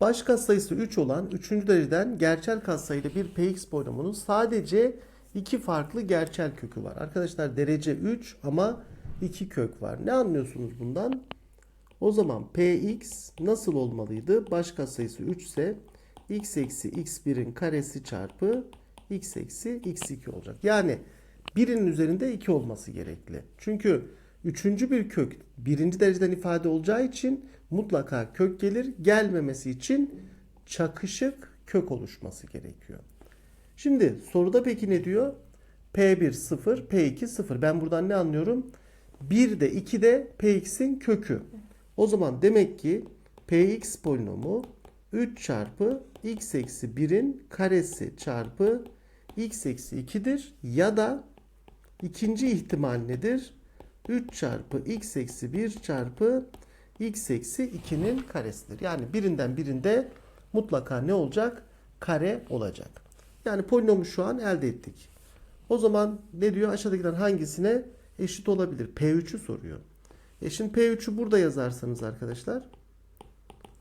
Baş katsayısı 3 olan 3. dereceden gerçel katsayılı bir px polinomunun sadece iki farklı gerçel kökü var. Arkadaşlar derece 3 ama 2 kök var. Ne anlıyorsunuz bundan? O zaman px nasıl olmalıydı? Baş katsayısı 3 ise x eksi x1'in karesi çarpı x eksi x2 olacak. Yani birinin üzerinde 2 olması gerekli. Çünkü üçüncü bir kök birinci dereceden ifade olacağı için mutlaka kök gelir. Gelmemesi için çakışık kök oluşması gerekiyor. Şimdi soruda peki ne diyor? P1 0, P2 0. Ben buradan ne anlıyorum? 1 de 2 de Px'in kökü. O zaman demek ki Px polinomu 3 çarpı x eksi 1'in karesi çarpı x eksi 2'dir. Ya da ikinci ihtimal nedir? 3 çarpı x eksi 1 çarpı x eksi 2'nin karesidir. Yani birinden birinde mutlaka ne olacak? Kare olacak. Yani polinomu şu an elde ettik. O zaman ne diyor? Aşağıdakilerin hangisine eşit olabilir? P3'ü soruyor. E şimdi P3'ü burada yazarsanız arkadaşlar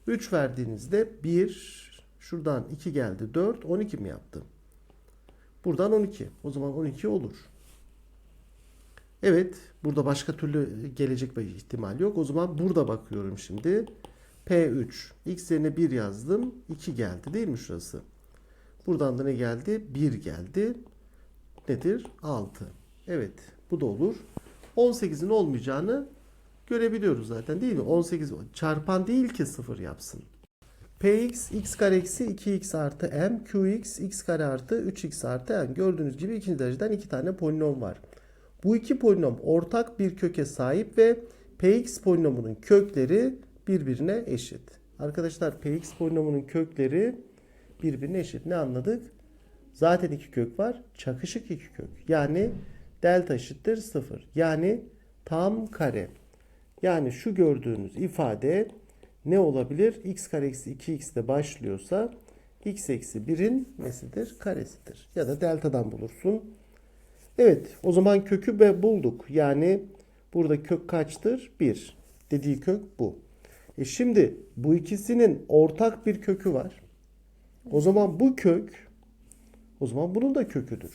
3 verdiğinizde 1 şuradan 2 geldi 4 12 mi yaptı? Buradan 12. O zaman 12 olur. Evet, burada başka türlü gelecek bir ihtimal yok. O zaman burada bakıyorum şimdi. P3. X yerine 1 yazdım. 2 geldi değil mi şurası? Buradan da ne geldi? 1 geldi. Nedir? 6. Evet, bu da olur. 18'in olmayacağını görebiliyoruz zaten değil mi? 18 çarpan değil ki 0 yapsın. Px x kare eksi 2x artı m, qx x kare artı 3x artı m. Gördüğünüz gibi ikinci dereceden iki tane polinom var. Bu iki polinom ortak bir köke sahip ve px polinomunun kökleri birbirine eşit. Arkadaşlar px polinomunun kökleri birbirine eşit. Ne anladık? Zaten iki kök var. Çakışık iki kök. Yani delta eşittir 0. Yani tam kare. Yani şu gördüğünüz ifade ne olabilir? x kare eksi 2x ile başlıyorsa x eksi 1'in nesidir? Karesidir. Ya da deltadan bulursun. Evet o zaman kökü be bulduk. Yani burada kök kaçtır? 1. Dediği kök bu. E şimdi bu ikisinin ortak bir kökü var. O zaman bu kök o zaman bunun da köküdür.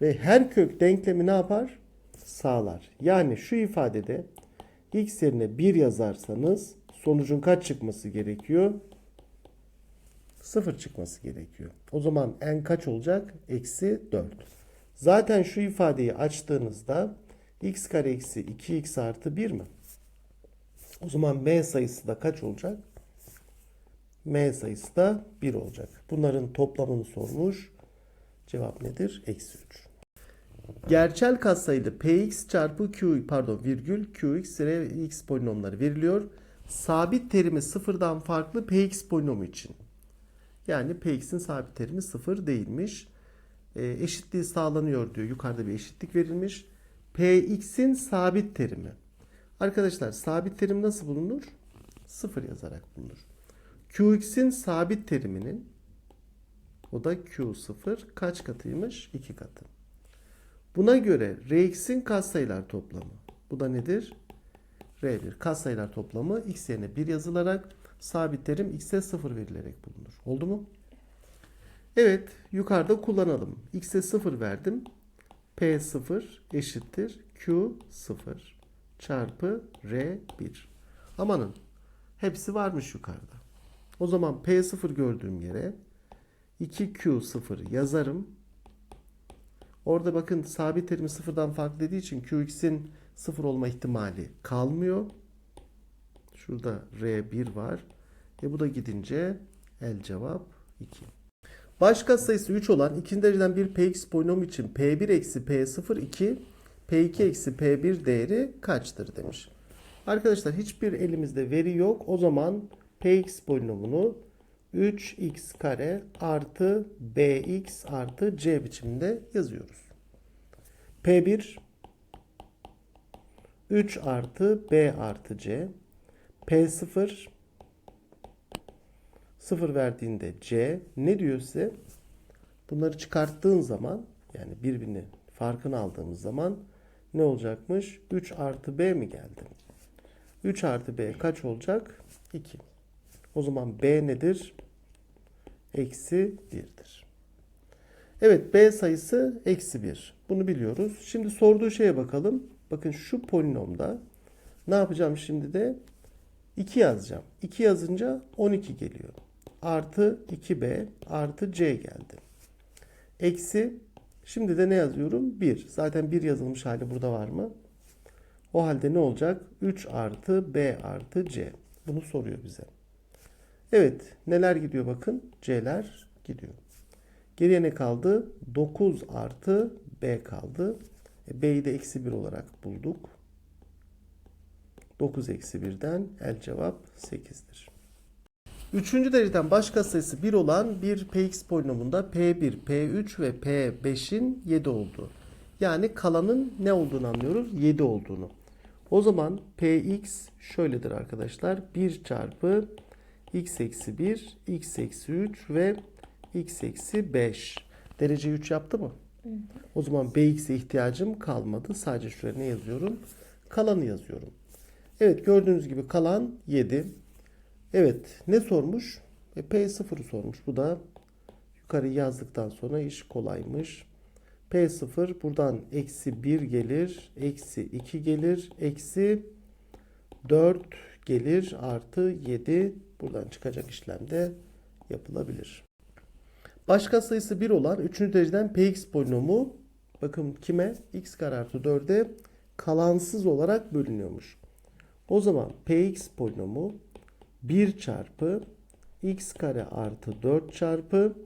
Ve her kök denklemi ne yapar? Sağlar. Yani şu ifadede x yerine 1 yazarsanız sonucun kaç çıkması gerekiyor? 0 çıkması gerekiyor. O zaman n kaç olacak? Eksi 4. Zaten şu ifadeyi açtığınızda x kare eksi 2x artı 1 mi? O zaman m sayısı da kaç olacak? m sayısı da 1 olacak. Bunların toplamını sormuş. Cevap nedir? Eksi 3. Gerçel katsayılı px çarpı q pardon virgül qx ve x polinomları veriliyor. Sabit terimi sıfırdan farklı px polinomu için. Yani px'in sabit terimi sıfır değilmiş. E, eşitliği sağlanıyor diyor. Yukarıda bir eşitlik verilmiş. px'in sabit terimi. Arkadaşlar sabit terim nasıl bulunur? Sıfır yazarak bulunur. qx'in sabit teriminin o da q0 kaç katıymış? 2 katı. Buna göre Rx'in katsayılar toplamı. Bu da nedir? R1 katsayılar toplamı x yerine 1 yazılarak sabit terim x'e 0 verilerek bulunur. Oldu mu? Evet yukarıda kullanalım. x'e 0 verdim. P0 eşittir Q0 çarpı R1. Amanın hepsi varmış yukarıda. O zaman P0 gördüğüm yere 2Q0 yazarım. Orada bakın sabit terimi sıfırdan farklı dediği için Qx'in sıfır olma ihtimali kalmıyor. Şurada R1 var. E bu da gidince el cevap 2. Baş katsayısı 3 olan ikinci dereceden bir px polinomu için p1 eksi p0 2 p2 eksi p1 değeri kaçtır demiş. Arkadaşlar hiçbir elimizde veri yok. O zaman px polinomunu 3x kare artı bx artı c biçiminde yazıyoruz. P1 3 artı b artı c P0 0 verdiğinde c ne diyor? Bunları çıkarttığın zaman yani birbirini farkını aldığımız zaman ne olacakmış? 3 artı b mi geldi? 3 artı b kaç olacak? 2. O zaman B nedir? Eksi 1'dir. Evet B sayısı eksi 1. Bunu biliyoruz. Şimdi sorduğu şeye bakalım. Bakın şu polinomda ne yapacağım şimdi de? 2 yazacağım. 2 yazınca 12 geliyor. Artı 2B artı C geldi. Eksi şimdi de ne yazıyorum? 1. Zaten 1 yazılmış hali burada var mı? O halde ne olacak? 3 artı B artı C. Bunu soruyor bize. Evet. Neler gidiyor bakın? C'ler gidiyor. Geriye ne kaldı? 9 artı B kaldı. E, B'yi de eksi 1 olarak bulduk. 9 eksi 1'den el cevap 8'dir. Üçüncü dereceden başka sayısı 1 olan bir px polinomunda p1, p3 ve p5'in 7 olduğu. Yani kalanın ne olduğunu anlıyoruz? 7 olduğunu. O zaman px şöyledir arkadaşlar. 1 çarpı x eksi 1, x eksi 3 ve x eksi 5. Derece 3 yaptı mı? O zaman bx'e ihtiyacım kalmadı. Sadece şuraya ne yazıyorum? Kalanı yazıyorum. Evet gördüğünüz gibi kalan 7. Evet ne sormuş? E, P0'ı sormuş. Bu da yukarı yazdıktan sonra iş kolaymış. P0 buradan eksi 1 gelir. Eksi 2 gelir. Eksi 4 gelir. Artı 7. Buradan çıkacak işlemde yapılabilir. Başka sayısı 1 olan 3. dereceden px polinomu bakın kime? x kare artı 4'e kalansız olarak bölünüyormuş. O zaman px polinomu 1 çarpı x kare artı 4 çarpı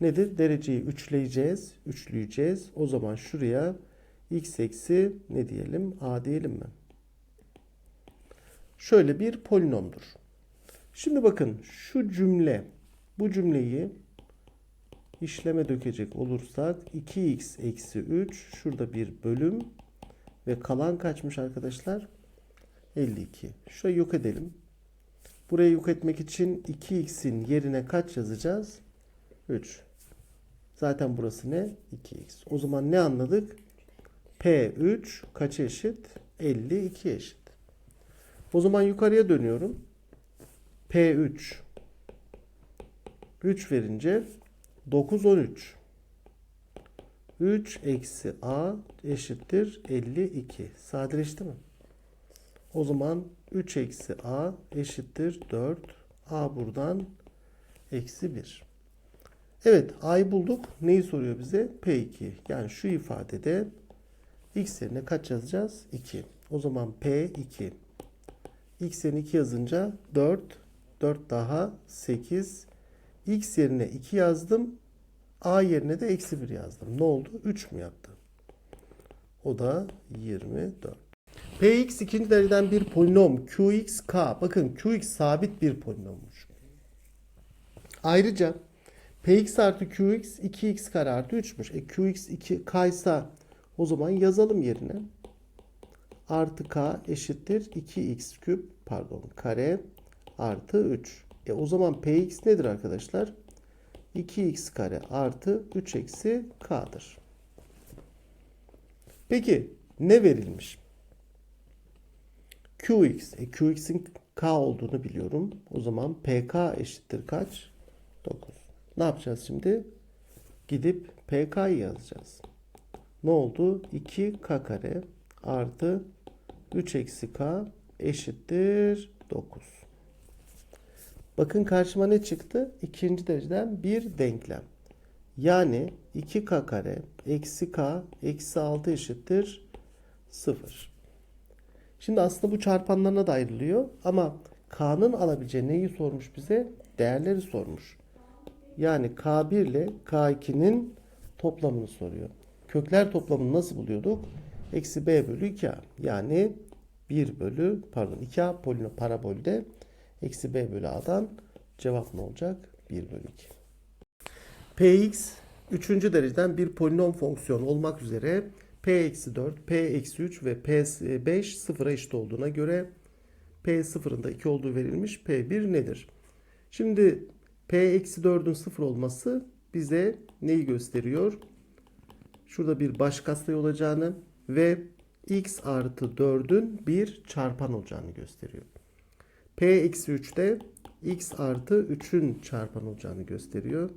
nedir? Dereceyi üçleyeceğiz. Üçleyeceğiz. O zaman şuraya x eksi ne diyelim? a diyelim mi? Şöyle bir polinomdur. Şimdi bakın şu cümle bu cümleyi işleme dökecek olursak 2x eksi 3 şurada bir bölüm ve kalan kaçmış arkadaşlar? 52. Şurayı yok edelim. Burayı yok etmek için 2x'in yerine kaç yazacağız? 3. Zaten burası ne? 2x. O zaman ne anladık? P3 kaç eşit? 52 eşit. O zaman yukarıya dönüyorum. P3 3 verince 9 13. 3 eksi a eşittir 52. Sadeleşti mi? O zaman 3 eksi a eşittir 4. a buradan eksi 1. Evet a'yı bulduk. Neyi soruyor bize? P2. Yani şu ifadede x yerine kaç yazacağız? 2. O zaman P2. x yerine 2 yazınca 4. 4 daha 8. x yerine 2 yazdım. a yerine de eksi 1 yazdım. Ne oldu? 3 mü yaptı? O da 24. Px ikinci dereceden bir polinom Qx k. Bakın Qx sabit bir polinommuş. Ayrıca Px artı Qx 2x kare artı 3'müş. E Qx 2 k ise o zaman yazalım yerine. Artı k eşittir 2x küp pardon kare artı 3. E o zaman Px nedir arkadaşlar? 2x kare artı 3 eksi k'dır. Peki ne verilmiş? Qx. E, Qx'in K olduğunu biliyorum. O zaman PK eşittir kaç? 9. Ne yapacağız şimdi? Gidip PK'yı yazacağız. Ne oldu? 2K kare artı 3 eksi K eşittir 9. Bakın karşıma ne çıktı? İkinci dereceden bir denklem. Yani 2K kare eksi K eksi 6 eşittir 0. Şimdi aslında bu çarpanlarına da ayrılıyor ama K'nın alabileceği neyi sormuş bize? Değerleri sormuş. Yani K1 ile K2'nin toplamını soruyor. Kökler toplamını nasıl buluyorduk? Eksi B bölü 2A. Yani 1 bölü pardon 2A polino parabolde eksi B bölü A'dan cevap ne olacak? 1 bölü 2. Px 3. dereceden bir polinom fonksiyon olmak üzere P-4, P-3 ve P5 sıfıra eşit olduğuna göre P0'ın da 2 olduğu verilmiş. P1 nedir? Şimdi P-4'ün 0 olması bize neyi gösteriyor? Şurada bir baş olacağını ve x artı 4'ün bir çarpan olacağını gösteriyor. P-3'te x artı 3'ün çarpan olacağını gösteriyor.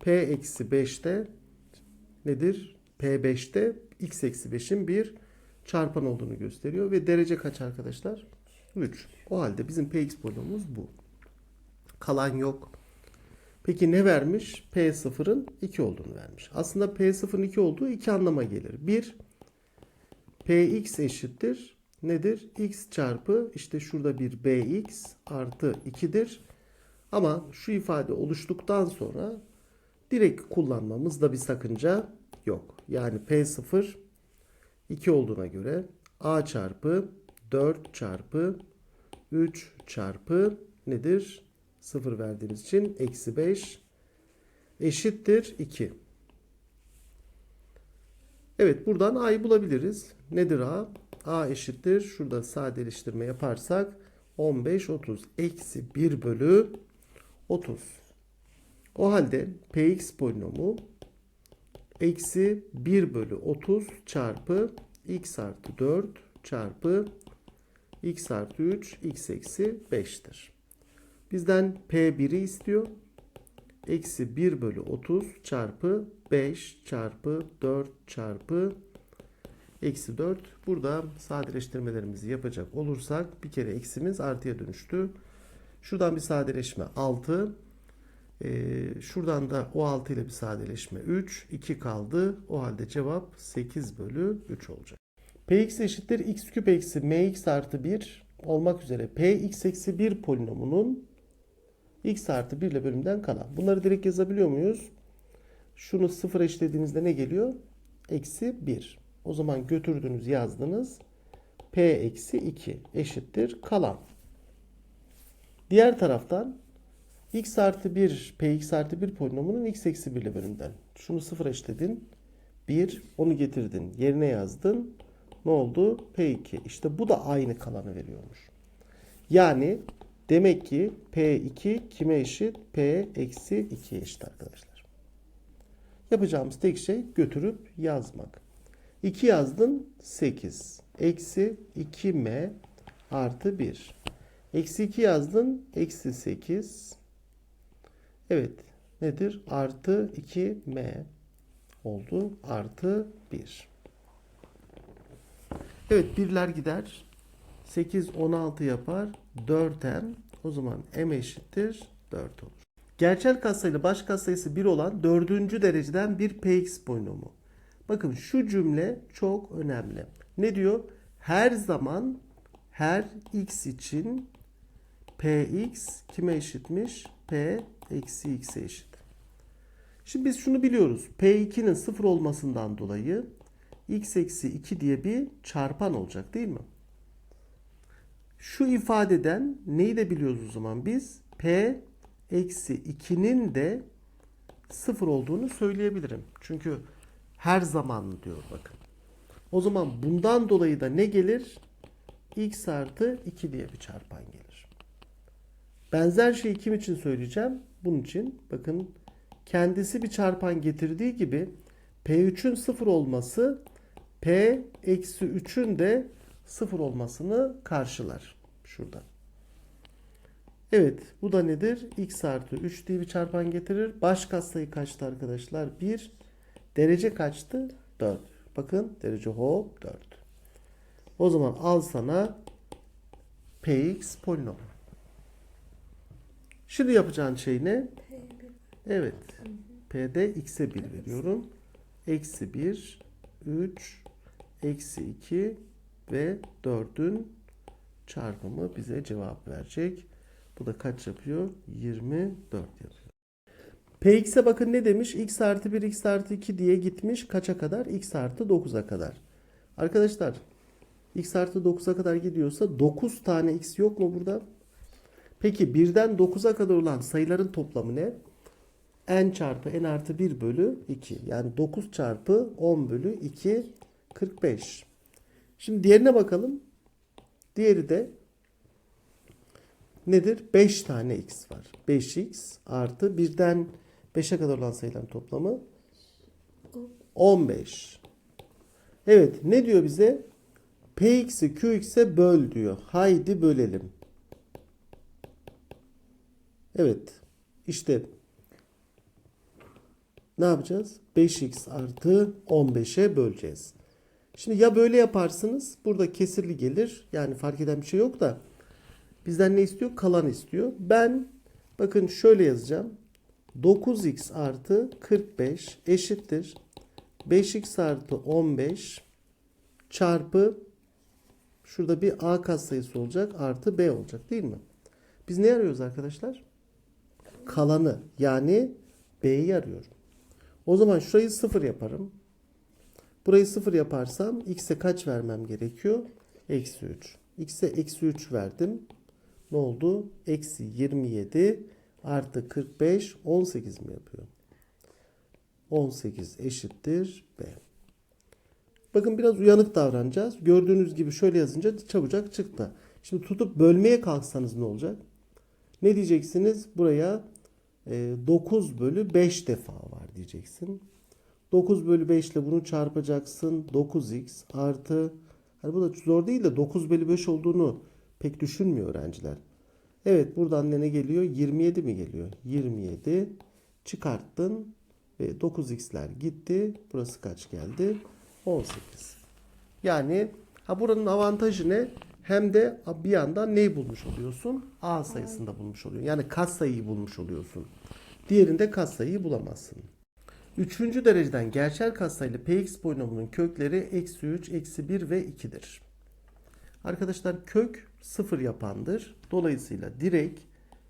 p eksi 5'te nedir? p5'te x eksi 5'in bir çarpan olduğunu gösteriyor. Ve derece kaç arkadaşlar? 3. O halde bizim px polinomumuz bu. Kalan yok. Peki ne vermiş? P0'ın 2 olduğunu vermiş. Aslında P0'ın 2 olduğu iki anlama gelir. 1. Px eşittir. Nedir? x çarpı işte şurada bir bx artı 2'dir. Ama şu ifade oluştuktan sonra direkt kullanmamızda bir sakınca yok. Yani P0 2 olduğuna göre a çarpı 4 çarpı 3 çarpı nedir? 0 verdiğimiz için eksi 5 eşittir 2. Evet buradan a'yı bulabiliriz. Nedir a? a eşittir. Şurada sadeleştirme yaparsak 15 30 eksi 1 bölü 30. O halde px polinomu eksi 1 bölü 30 çarpı x artı 4 çarpı x artı 3 x eksi 5'tir. Bizden P1'i istiyor. Eksi 1 bölü 30 çarpı 5 çarpı 4 çarpı eksi 4. Burada sadeleştirmelerimizi yapacak olursak bir kere eksimiz artıya dönüştü. Şuradan bir sadeleşme 6. Ee, şuradan da o 6 ile bir sadeleşme 3. 2 kaldı. O halde cevap 8 bölü 3 olacak. Px eşittir x küp eksi mx artı 1 olmak üzere px eksi 1 polinomunun x artı 1 ile bölümden kalan. Bunları direkt yazabiliyor muyuz? Şunu sıfır eşlediğinizde ne geliyor? Eksi 1. O zaman götürdünüz yazdınız. P eksi 2 eşittir kalan. Diğer taraftan x artı 1 px artı 1 polinomunun x eksi 1 ile bölümden. Şunu sıfır eşledin. 1 onu getirdin. Yerine yazdın. Ne oldu? P2. İşte bu da aynı kalanı veriyormuş. Yani demek ki P2 kime eşit? P eksi 2'ye eşit arkadaşlar. Yapacağımız tek şey götürüp yazmak. 2 yazdın 8. Eksi 2m artı 1. Eksi 2 yazdın eksi 8. Evet nedir? Artı 2m oldu. Artı 1. Evet birler gider. 8 16 yapar. 4m. O zaman m eşittir 4 olur. Gerçel katsayıyla baş katsayısı 1 olan dördüncü dereceden bir px polinomu. Bakın şu cümle çok önemli. Ne diyor? Her zaman her x için px kime eşitmiş? p eksi x'e eşit. Şimdi biz şunu biliyoruz. P2'nin sıfır olmasından dolayı x eksi 2 diye bir çarpan olacak değil mi? Şu ifadeden neyi de biliyoruz o zaman biz? P eksi 2'nin de sıfır olduğunu söyleyebilirim. Çünkü her zaman diyor bakın. O zaman bundan dolayı da ne gelir? x artı 2 diye bir çarpan gelir. Benzer şeyi kim için söyleyeceğim? Bunun için bakın kendisi bir çarpan getirdiği gibi P3'ün sıfır olması P eksi 3'ün de sıfır olmasını karşılar. Şurada. Evet bu da nedir? x artı 3 diye bir çarpan getirir. Baş katsayı kaçtı arkadaşlar? 1. Derece kaçtı? 4. Bakın derece hop 4. O zaman al sana px polinom. Şimdi yapacağın şey ne? Evet. P'de x'e 1 veriyorum. Eksi 1, 3, eksi 2 ve 4'ün çarpımı bize cevap verecek. Bu da kaç yapıyor? 24 yapıyor. Px'e bakın ne demiş? x artı 1, x artı 2 diye gitmiş. Kaça kadar? x artı 9'a kadar. Arkadaşlar x artı 9'a kadar gidiyorsa 9 tane x yok mu burada? Peki 1'den 9'a kadar olan sayıların toplamı ne? n çarpı n artı 1 bölü 2. Yani 9 çarpı 10 bölü 2 45. Şimdi diğerine bakalım. Diğeri de nedir? 5 tane x var. 5x artı 1'den 5'e kadar olan sayıların toplamı 15. Evet ne diyor bize? Px'i Qx'e böl diyor. Haydi bölelim. Evet. İşte ne yapacağız? 5x artı 15'e böleceğiz. Şimdi ya böyle yaparsınız. Burada kesirli gelir. Yani fark eden bir şey yok da. Bizden ne istiyor? Kalan istiyor. Ben bakın şöyle yazacağım. 9x artı 45 eşittir. 5x artı 15 çarpı şurada bir a katsayısı olacak artı b olacak değil mi? Biz ne arıyoruz arkadaşlar? Kalanı yani b'yi arıyorum. O zaman şurayı sıfır yaparım. Burayı sıfır yaparsam x'e kaç vermem gerekiyor? Eksi 3. x'e eksi 3 verdim. Ne oldu? Eksi 27 artı 45 18 mi yapıyor? 18 eşittir b. Bakın biraz uyanık davranacağız. Gördüğünüz gibi şöyle yazınca çabucak çıktı. Şimdi tutup bölmeye kalksanız ne olacak? Ne diyeceksiniz? Buraya 9 bölü 5 defa var diyeceksin. 9 bölü 5 ile bunu çarpacaksın. 9x artı hani bu da zor değil de 9 bölü 5 olduğunu pek düşünmüyor öğrenciler. Evet buradan ne geliyor? 27 mi geliyor? 27 çıkarttın ve 9x'ler gitti. Burası kaç geldi? 18. Yani ha buranın avantajı ne? Hem de bir yandan neyi bulmuş oluyorsun? A sayısında bulmuş oluyorsun. Yani katsayıyı bulmuş oluyorsun. Diğerinde katsayıyı bulamazsın. Üçüncü dereceden gerçel katsayılı px polinomunun kökleri eksi 3, eksi 1 ve 2'dir. Arkadaşlar kök sıfır yapandır. Dolayısıyla direkt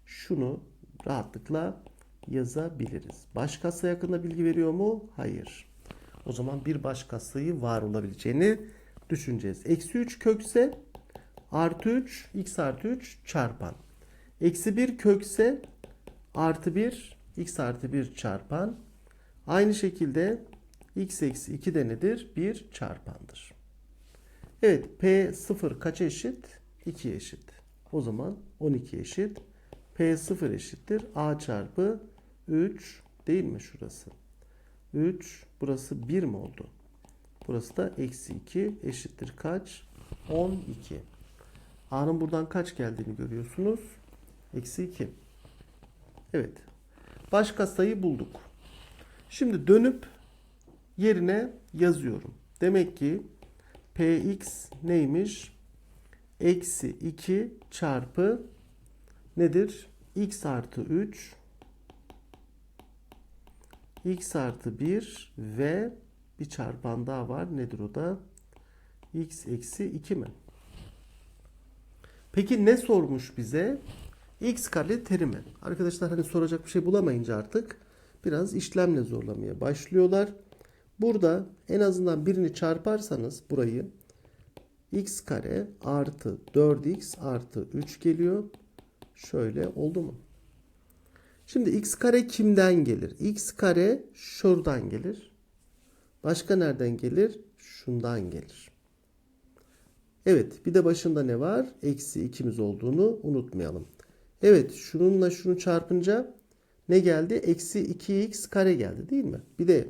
şunu rahatlıkla yazabiliriz. Baş katsayı hakkında bilgi veriyor mu? Hayır. O zaman bir baş katsayı var olabileceğini düşüneceğiz. Eksi 3 kökse artı 3 x artı 3 çarpan. Eksi 1 kökse artı 1 x artı 1 çarpan. Aynı şekilde x eksi 2 de nedir? 1 çarpandır. Evet P 0 kaça eşit? 2 eşit. O zaman 12 eşit. P 0 eşittir. A çarpı 3 değil mi şurası? 3 burası 1 mi oldu? Burası da eksi 2 eşittir kaç? 12. A'nın buradan kaç geldiğini görüyorsunuz. Eksi 2. Evet. Baş katsayı bulduk. Şimdi dönüp yerine yazıyorum. Demek ki px neymiş? Eksi 2 çarpı nedir? x artı 3 x artı 1 ve bir çarpan daha var. Nedir o da? x eksi 2 mi? Peki ne sormuş bize? x kare terimi. Arkadaşlar hani soracak bir şey bulamayınca artık biraz işlemle zorlamaya başlıyorlar. Burada en azından birini çarparsanız burayı x kare artı 4x artı 3 geliyor. Şöyle oldu mu? Şimdi x kare kimden gelir? x kare şuradan gelir. Başka nereden gelir? Şundan gelir. Evet bir de başında ne var? Eksi 2'miz olduğunu unutmayalım. Evet şununla şunu çarpınca ne geldi? Eksi 2x kare geldi değil mi? Bir de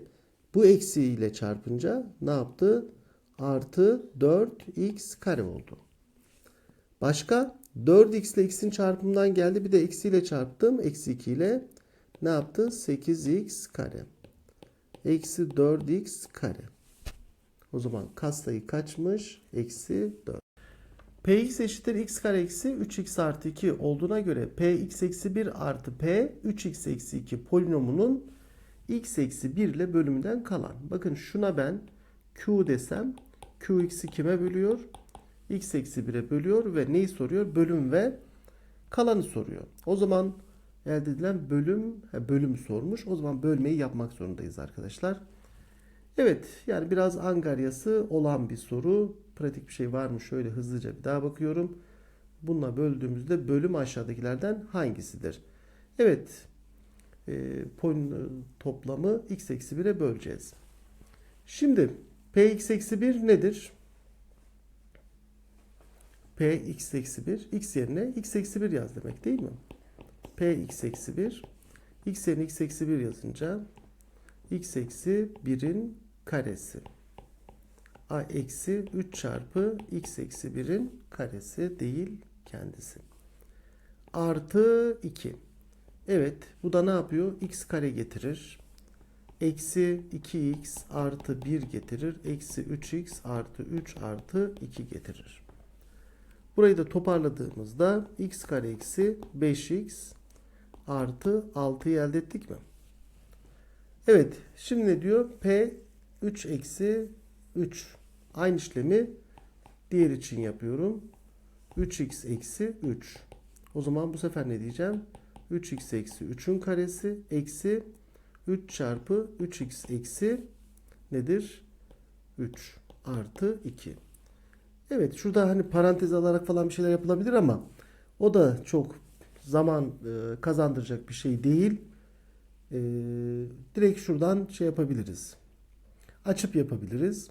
bu eksi ile çarpınca ne yaptı? Artı 4x kare oldu. Başka? 4x ile x'in çarpımından geldi. Bir de eksi ile çarptım. Eksi 2 ile ne yaptı? 8x kare. Eksi 4x kare. O zaman katsayı kaçmış? Eksi 4. Px eşittir x kare eksi 3x artı 2 olduğuna göre px eksi 1 artı p 3x eksi 2 polinomunun x eksi 1 ile bölümünden kalan. Bakın şuna ben q desem qx'i kime bölüyor? x eksi 1'e bölüyor ve neyi soruyor? Bölüm ve kalanı soruyor. O zaman elde edilen bölüm bölüm sormuş. O zaman bölmeyi yapmak zorundayız arkadaşlar. Evet yani biraz angaryası olan bir soru. Pratik bir şey var mı? Şöyle hızlıca bir daha bakıyorum. Bununla böldüğümüzde bölüm aşağıdakilerden hangisidir? Evet. E, polin toplamı x eksi 1'e böleceğiz. Şimdi px eksi 1 nedir? p x eksi 1 x yerine x eksi 1 yaz demek değil mi? p x eksi 1 x yerine x eksi 1 yazınca x eksi 1'in karesi a eksi 3 çarpı x eksi 1'in karesi değil kendisi. Artı 2. Evet bu da ne yapıyor? x kare getirir. Eksi 2x artı 1 getirir. Eksi 3x artı 3 artı 2 getirir. Burayı da toparladığımızda x kare eksi 5x artı 6'yı elde ettik mi? Evet. Şimdi ne diyor? P 3 eksi 3. Aynı işlemi diğer için yapıyorum. 3x eksi 3. O zaman bu sefer ne diyeceğim? 3x eksi 3'ün karesi eksi 3 çarpı 3x eksi nedir? 3 artı 2. Evet şurada hani parantez alarak falan bir şeyler yapılabilir ama o da çok zaman e, kazandıracak bir şey değil. E, direkt şuradan şey yapabiliriz. Açıp yapabiliriz.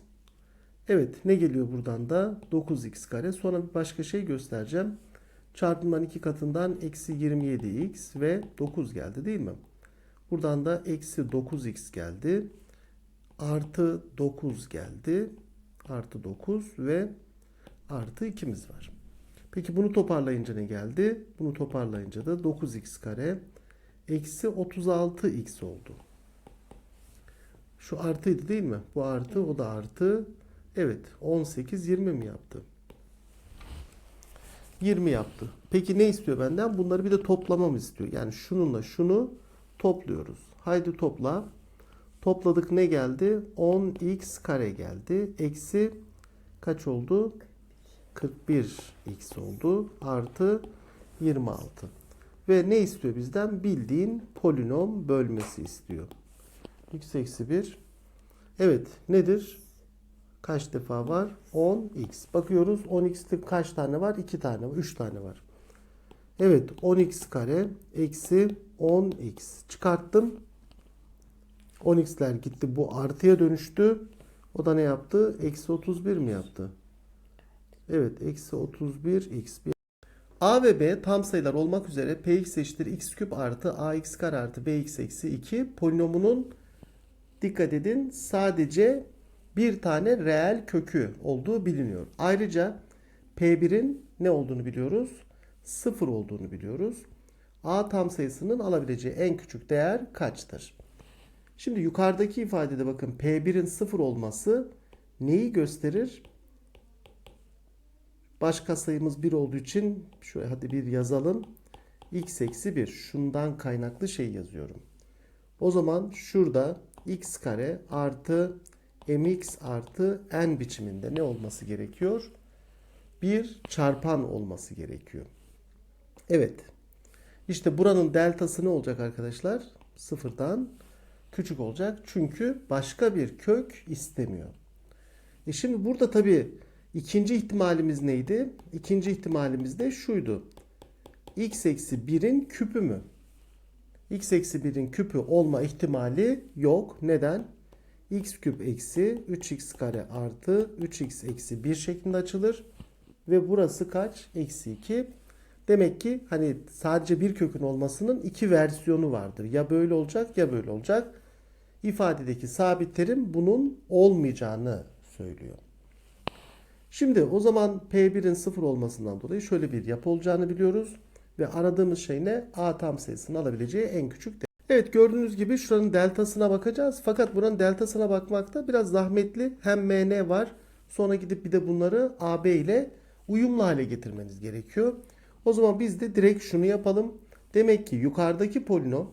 Evet ne geliyor buradan da 9x kare. Sonra bir başka şey göstereceğim. Çarpımdan iki katından eksi 27x ve 9 geldi değil mi? Buradan da eksi 9x geldi. Artı 9 geldi. Artı 9 ve artı 2'miz var. Peki bunu toparlayınca ne geldi? Bunu toparlayınca da 9x kare eksi 36x oldu. Şu artıydı değil mi? Bu artı o da artı. Evet 18 20 mi yaptı? 20 yaptı. Peki ne istiyor benden? Bunları bir de toplamamı istiyor. Yani şununla şunu topluyoruz. Haydi topla. Topladık ne geldi? 10x kare geldi. Eksi kaç oldu? 41x oldu. Artı 26. Ve ne istiyor bizden? Bildiğin polinom bölmesi istiyor. x eksi 1. Evet nedir? Kaç defa var? 10x. Bakıyoruz 10x'te kaç tane var? 2 tane var. 3 tane var. Evet 10x kare eksi 10x. Çıkarttım. 10x'ler gitti. Bu artıya dönüştü. O da ne yaptı? Eksi 31 mi yaptı? Evet. Eksi 31 x. A ve B tam sayılar olmak üzere px eşittir x küp artı ax kare artı bx eksi 2 polinomunun dikkat edin sadece bir tane reel kökü olduğu biliniyor. Ayrıca P1'in ne olduğunu biliyoruz? 0 olduğunu biliyoruz. A tam sayısının alabileceği en küçük değer kaçtır? Şimdi yukarıdaki ifadede bakın P1'in 0 olması neyi gösterir? Başka sayımız 1 olduğu için şöyle hadi bir yazalım. x eksi 1 şundan kaynaklı şey yazıyorum. O zaman şurada x kare artı mx artı n biçiminde ne olması gerekiyor? Bir çarpan olması gerekiyor. Evet. İşte buranın deltası ne olacak arkadaşlar? Sıfırdan küçük olacak. Çünkü başka bir kök istemiyor. E şimdi burada tabii ikinci ihtimalimiz neydi? İkinci ihtimalimiz de şuydu. x eksi 1'in küpü mü? x eksi 1'in küpü olma ihtimali yok. Neden? x küp eksi 3x kare artı 3x eksi 1 şeklinde açılır. Ve burası kaç? Eksi 2. Demek ki hani sadece bir kökün olmasının iki versiyonu vardır. Ya böyle olacak ya böyle olacak. İfadedeki sabit terim bunun olmayacağını söylüyor. Şimdi o zaman P1'in 0 olmasından dolayı şöyle bir yapı olacağını biliyoruz. Ve aradığımız şey ne? A tam sayısının alabileceği en küçük değer. Evet gördüğünüz gibi şuranın deltasına bakacağız. Fakat buranın deltasına bakmakta biraz zahmetli. Hem MN var. Sonra gidip bir de bunları AB ile uyumlu hale getirmeniz gerekiyor. O zaman biz de direkt şunu yapalım. Demek ki yukarıdaki polinom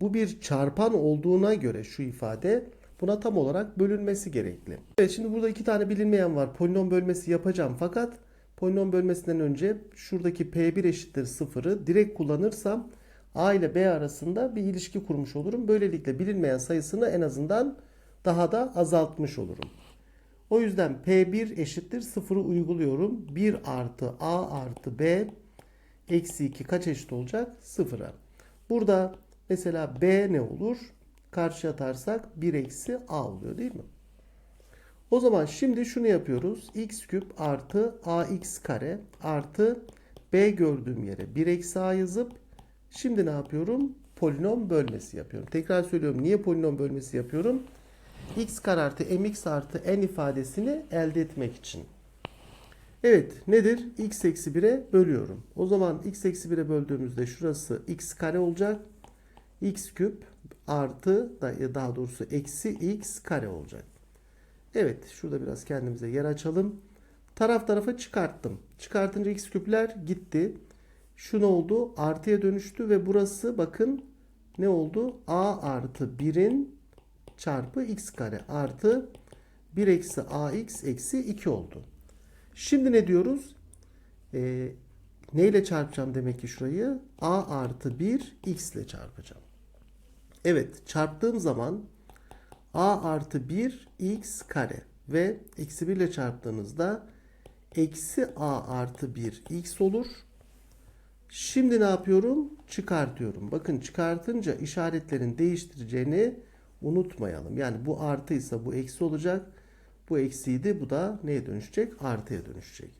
bu bir çarpan olduğuna göre şu ifade buna tam olarak bölünmesi gerekli. Evet şimdi burada iki tane bilinmeyen var. Polinom bölmesi yapacağım fakat polinom bölmesinden önce şuradaki P1 eşittir 0'ı direkt kullanırsam A ile B arasında bir ilişki kurmuş olurum. Böylelikle bilinmeyen sayısını en azından daha da azaltmış olurum. O yüzden P1 eşittir 0'ı uyguluyorum. 1 artı A artı B eksi 2 kaç eşit olacak? 0'a. Burada mesela B ne olur? Karşı atarsak 1 eksi A oluyor değil mi? O zaman şimdi şunu yapıyoruz. x küp artı ax kare artı b gördüğüm yere 1 eksi a yazıp şimdi ne yapıyorum? Polinom bölmesi yapıyorum. Tekrar söylüyorum. Niye polinom bölmesi yapıyorum? x kare artı mx artı n ifadesini elde etmek için. Evet nedir? x eksi 1'e bölüyorum. O zaman x eksi 1'e böldüğümüzde şurası x kare olacak. x küp artı da- daha doğrusu eksi x kare olacak. Evet şurada biraz kendimize yer açalım. Taraf tarafa çıkarttım. Çıkartınca x küpler gitti. Şu ne oldu? Artıya dönüştü ve burası bakın ne oldu? a artı 1'in çarpı x kare artı 1 eksi ax eksi 2 oldu. Şimdi ne diyoruz? Ee, neyle çarpacağım demek ki şurayı? a artı 1 x ile çarpacağım. Evet çarptığım zaman a artı 1 x kare ve eksi 1 ile çarptığınızda eksi a artı 1 x olur. Şimdi ne yapıyorum? Çıkartıyorum. Bakın çıkartınca işaretlerin değiştireceğini unutmayalım. Yani bu artıysa bu eksi olacak. Bu eksiydi. Bu da neye dönüşecek? Artıya dönüşecek.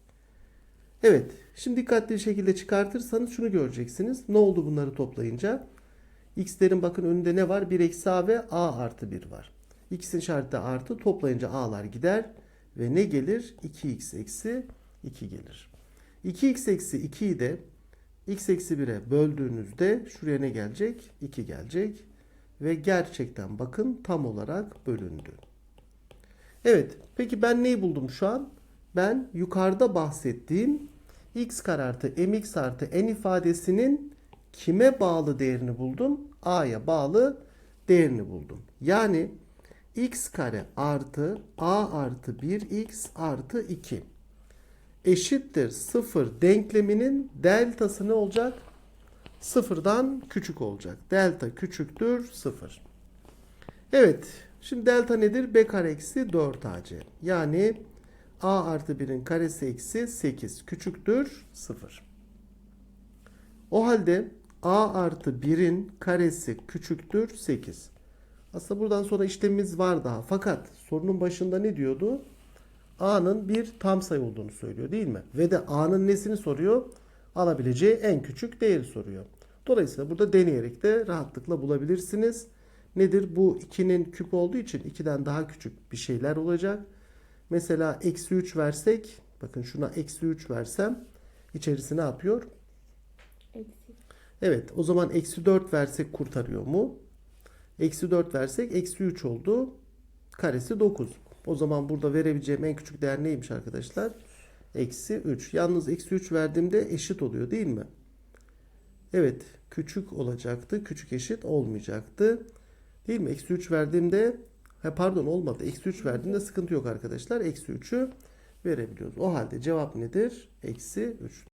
Evet. Şimdi dikkatli bir şekilde çıkartırsanız şunu göreceksiniz. Ne oldu bunları toplayınca? X'lerin bakın önünde ne var? 1 eksi a ve a artı 1 var. X'in işareti artı toplayınca a'lar gider. Ve ne gelir? 2x eksi 2 gelir. 2x eksi 2'yi de x eksi 1'e böldüğünüzde şuraya ne gelecek? 2 gelecek. Ve gerçekten bakın tam olarak bölündü. Evet. Peki ben neyi buldum şu an? Ben yukarıda bahsettiğim x kare artı mx artı n ifadesinin kime bağlı değerini buldum? A'ya bağlı değerini buldum. Yani x kare artı a artı 1x artı 2 eşittir 0 denkleminin deltası ne olacak? Sıfırdan küçük olacak. Delta küçüktür 0. Evet. Şimdi delta nedir? B kare eksi 4ac. Yani a artı 1'in karesi eksi 8 küçüktür 0. O halde a artı 1'in karesi küçüktür 8. Aslında buradan sonra işlemimiz var daha. Fakat sorunun başında ne diyordu? a'nın bir tam sayı olduğunu söylüyor değil mi? Ve de a'nın nesini soruyor? Alabileceği en küçük değeri soruyor. Dolayısıyla burada deneyerek de rahatlıkla bulabilirsiniz. Nedir? Bu 2'nin küp olduğu için 2'den daha küçük bir şeyler olacak. Mesela eksi 3 versek, bakın şuna eksi 3 versem içerisi ne yapıyor? Evet o zaman eksi 4 versek kurtarıyor mu? Eksi 4 versek eksi 3 oldu. Karesi 9. O zaman burada verebileceğim en küçük değer neymiş arkadaşlar? Eksi 3. Yalnız eksi 3 verdiğimde eşit oluyor değil mi? Evet küçük olacaktı. Küçük eşit olmayacaktı. Değil mi? Eksi 3 verdiğimde ha pardon olmadı. Eksi 3 verdiğimde sıkıntı yok arkadaşlar. Eksi 3'ü verebiliyoruz. O halde cevap nedir? Eksi 3.